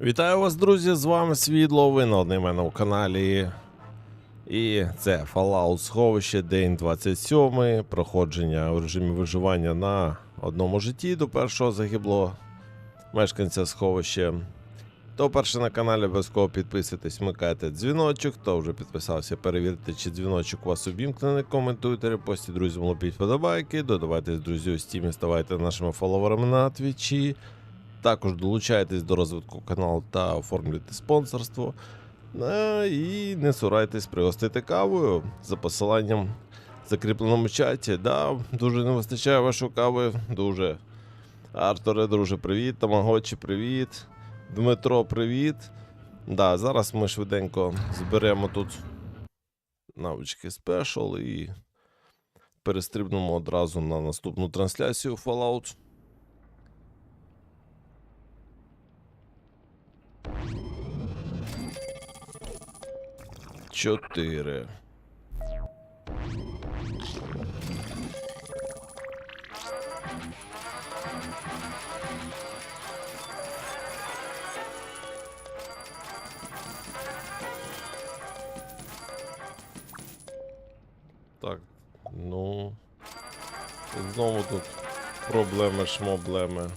Вітаю вас, друзі! З вами Світло, ви на одному каналі. І це Fallout сховище, день 27, проходження у режимі виживання на одному житті до першого загиблого мешканця сховища. Хто перше на каналі, обов'язково підписуйтесь, вмикайте дзвіночок. Хто вже підписався, перевірте, чи дзвіночок у вас увімкнений. Коментуйте, репостіть друзям, лопіть подобайки, додавайтесь друзі у стімі, ставайте нашими фоловерами на твічі. Також долучайтесь до розвитку каналу та оформлюйте спонсорство. Е, І не цурайтесь пригостити кавою за посиланням в закріпленому чаті. Да, дуже не вистачає вашої кави. Дуже. Артуре, друже, привіт. Тамагочі, привіт. Дмитро, привіт. Да, зараз ми швиденько зберемо тут навички спешл і перестрибнемо одразу на наступну трансляцію Fallout. Чотири. Так, ну. Знову тут проблеми, шмоблеми.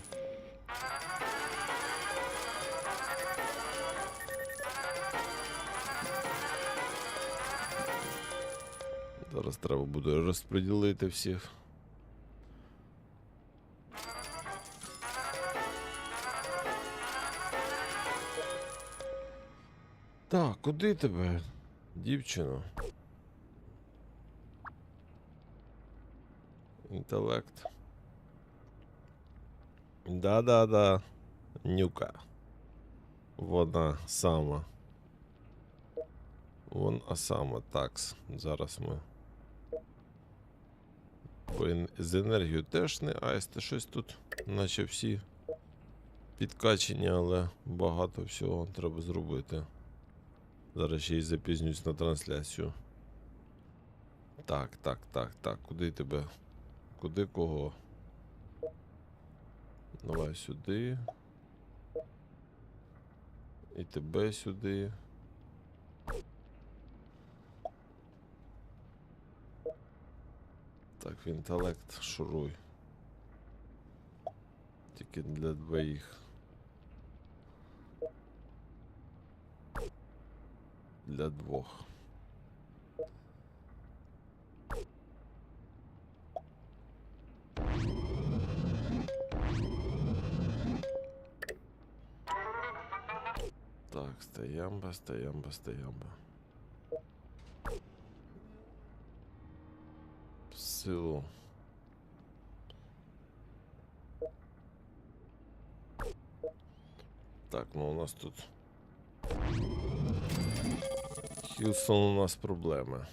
Зараз треба буде розподілити всіх. Так, куди тебе, дівчино? Інтелект. Да-да-да. Нюка. Вона сама. Вон а саме такс. Зараз ми. Бо ен- з енергією теж не аїсти щось тут, наче всі підкачені, але багато всього треба зробити. Зараз ще й запізнюсь на трансляцію. Так, так, так, так. Куди тебе? Куди кого? Давай сюди. І тебе сюди. Так, в інтелект шуруй. Тільки для двоїх. Для двох. Так, стоямба, стоямба, стоямба. Силу. Так, ну у нас тут. Хілсон у нас проблеми.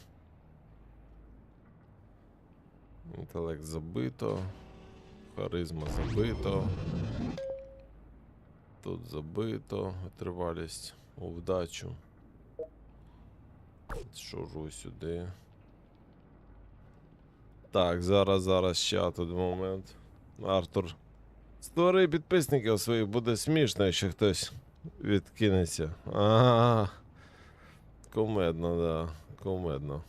Інтелект забито. Харизма забито. Тут забито. Витривалість у вдачу. Шуру сюди. Так, зараз, зараз ще один момент. Артур. Створи підписників своїх, буде смішно, якщо хтось відкинеться. Ага. Кумедно, да. Кумедно.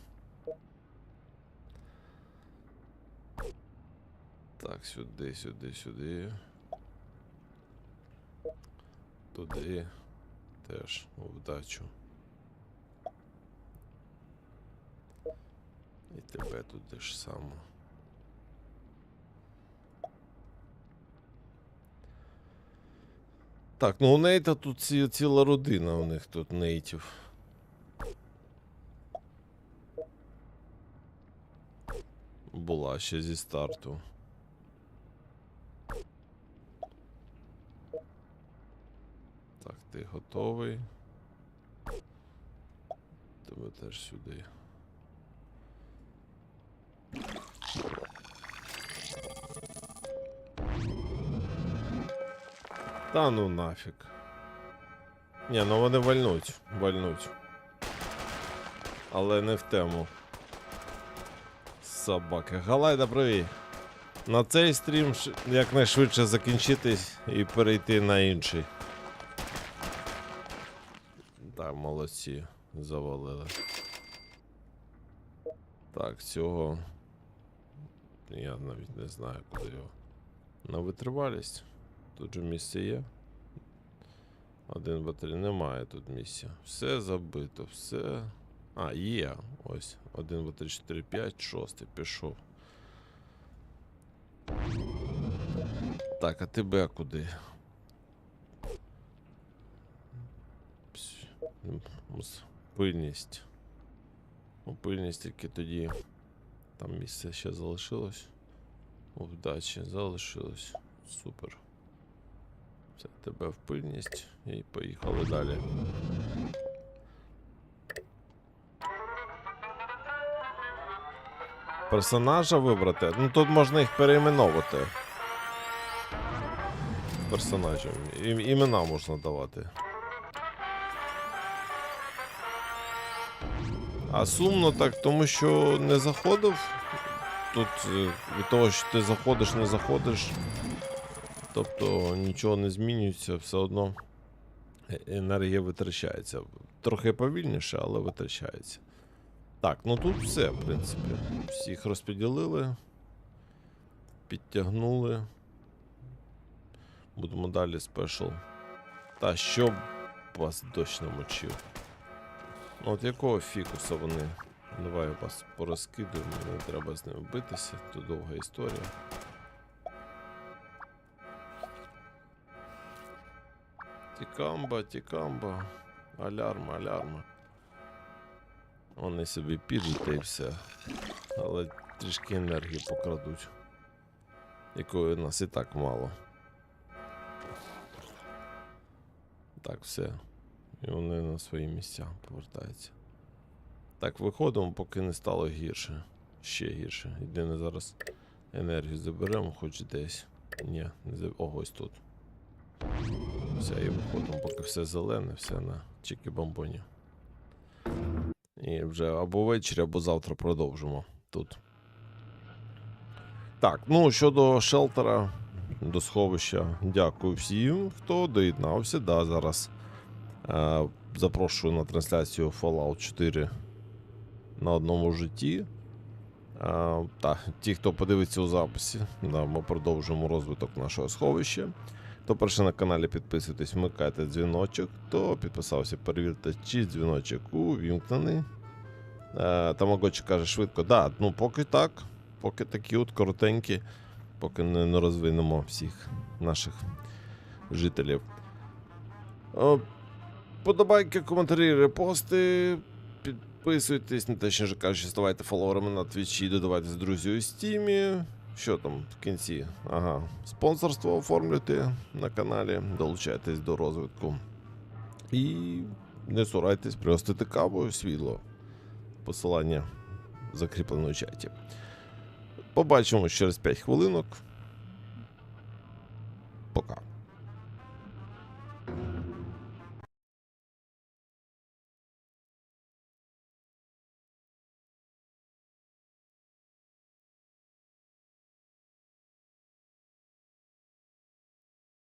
Так, сюди, сюди, сюди. Туди. Теж у І тебе туди ж само. Так, ну у Нейта тут ці, ціла родина у них тут нейтів. Була ще зі старту. Так, ти готовий. Тебе теж сюди. Та ну нафіг. Ні, ну вони вальнуть, вальнуть. Але не в тему. Собаки. Галайда, привіт. На цей стрім якнайшвидше закінчитись і перейти на інший. Так, молодці, завалили. Так, цього. Я навіть не знаю, куди його. На витривалість. Тут же місце є. Один, три. Немає тут місця. Все забито, все. А, є. Ось. Один, два, три, чотири, п'ять, шостий. Пішов. Так, а тебе куди? Пильність. У пильність тільки тоді. Там місце ще залишилось. У вдачі залишилось. Супер. Все, тебе в пильність і поїхали далі. Персонажа вибрати. Ну тут можна їх переіменовувати. Персонажам. Ім- імена можна давати. А сумно так, тому що не заходив. Тут е, від того, що ти заходиш, не заходиш. Тобто нічого не змінюється, все одно е- енергія витрачається. Трохи повільніше, але витрачається. Так, ну тут все, в принципі. Всіх розподілили, підтягнули. Будемо далі спешл. Та щоб вас дощ намочив. Ну от якого фікуса вони? Давай вас порозкидую, мені не треба з ними битися, тут довга історія. Тікамба, тікамба. Алярма, алярма. Вони собі та й все. Але трішки енергії покрадуть. Якої у нас і так мало. Так, все. І вони на свої місця повертаються. Так, виходимо, поки не стало гірше. Ще гірше. Єдине зараз енергію заберемо, хоч десь. Ні, не заб... О, ось тут. Все, і виходимо, поки все зелене, все на чики-бомбоні. І вже або ввечері, або завтра продовжимо тут. Так, ну щодо шелтера, до сховища, дякую всім, хто доєднався. Да, зараз е, запрошую на трансляцію Fallout 4 на одному житті. Е, та, ті, хто подивиться у записі, да, ми продовжуємо розвиток нашого сховища. Хто перший на каналі, підписуйтесь, вмикайте дзвіночок. Хто підписався, перевірте, чи дзвіночок увімкнений. Е, Тамагочі каже швидко, да, ну поки так, поки такі от коротенькі, поки не, не розвинемо всіх наших жителів. О, подобайки, коментарі, репости. Підписуйтесь, не точніше кажучи, ставайте фоловерами на твічі, додавайтесь друзі у стімі. Що там в кінці? Ага, спонсорство оформлюйте на каналі, долучайтесь до розвитку. І не сурайтесь пригостити кавою світло. Посилання закріплено в чаті. Побачимось через 5 хвилинок. Пока.